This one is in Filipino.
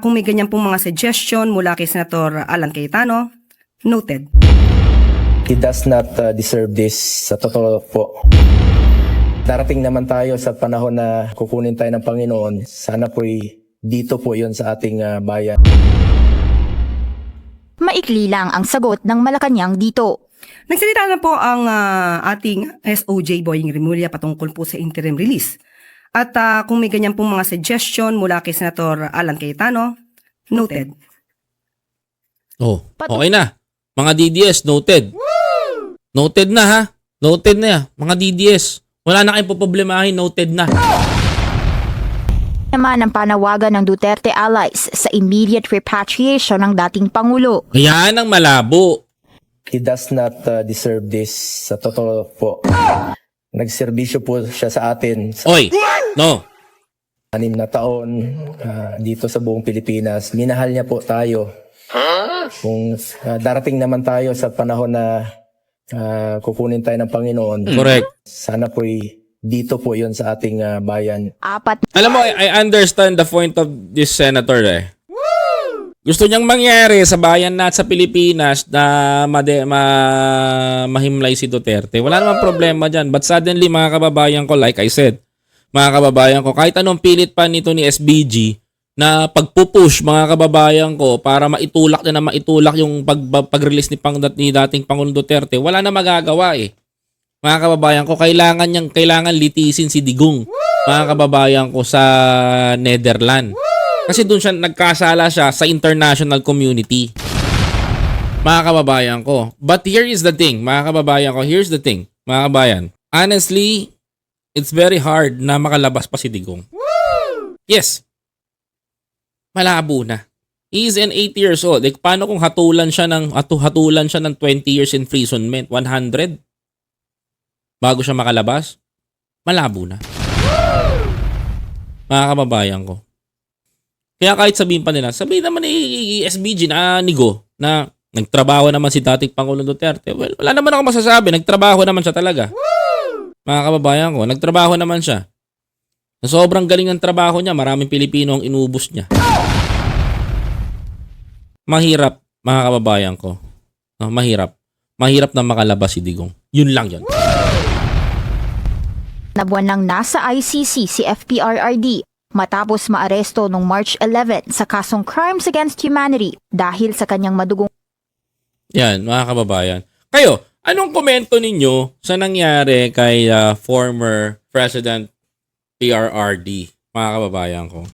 kung may ganyan pong mga suggestion mula kay Senator Alan Cayetano, noted. He does not uh, deserve this sa totoo po. Darating naman tayo sa panahon na kukunin tayo ng Panginoon. Sana po'y dito po yon sa ating uh, bayan. Maikli lang ang sagot ng Malacanang dito. Nagsalita na po ang ah, ating SOJ Boying Remulla patungkol po sa interim release. At ah, kung may ganyan pong mga suggestion mula kay Senator Alan Cayetano, noted. Oh, okay na. Mga DDS, noted. Noted na ha. Noted na yan. Mga DDS. Wala na kayong poproblemahin, noted na. Naman ang panawagan ng Duterte allies sa immediate repatriation ng dating Pangulo. Kaya ang malabo. He does not uh, deserve this sa totoo po. Nagserbisyo po siya sa atin sa Oy, no. anim na taon uh, dito sa buong Pilipinas. Minahal niya po tayo. Kung uh, darating naman tayo sa panahon na uh, kukunin tayo ng Panginoon, Correct. sana po'y dito po yon sa ating uh, bayan. Apat Alam mo, I, I understand the point of this senator eh. Gusto niyang mangyari sa bayan na sa Pilipinas na made, ma, mahimlay si Duterte. Wala namang problema dyan. But suddenly, mga kababayan ko, like I said, mga kababayan ko, kahit anong pilit pa nito ni SBG, na pagpupush mga kababayan ko para maitulak na na maitulak yung pag, pag-release ni, pang, ni dating Pangulong Duterte, wala na magagawa eh. Mga kababayan ko, kailangan niyang kailangan litisin si Digong. Mga kababayan ko sa Netherlands. Kasi doon siya nagkasala siya sa international community. Mga kababayan ko. But here is the thing, mga kababayan ko, here's the thing, mga kabayan. Honestly, it's very hard na makalabas pa si Digong. Yes. Malabo na. He is an 80 years old. Like, paano kung hatulan siya ng hatu- hatulan siya ng 20 years imprisonment? 100? Bago siya makalabas? Malabo na. Mga kababayan ko. Kaya kahit sabihin pa nila, sabihin naman ni SBG na nigo na nagtrabaho naman si dating Pangulong Duterte. Well, wala naman ako masasabi. Nagtrabaho naman siya talaga. Mga kababayan ko, nagtrabaho naman siya. Sa sobrang galing ng trabaho niya, maraming Pilipino ang inubos niya. Mahirap, mga kababayan ko. No, mahirap. Mahirap na makalabas si Digong. Yun lang yun. na buwan nang nasa ICC si FPRRD matapos maaresto noong March 11 sa kasong Crimes Against Humanity dahil sa kanyang madugong Yan, mga kababayan. Kayo, anong komento ninyo sa nangyari kay uh, former President PRRD, mga kababayan ko?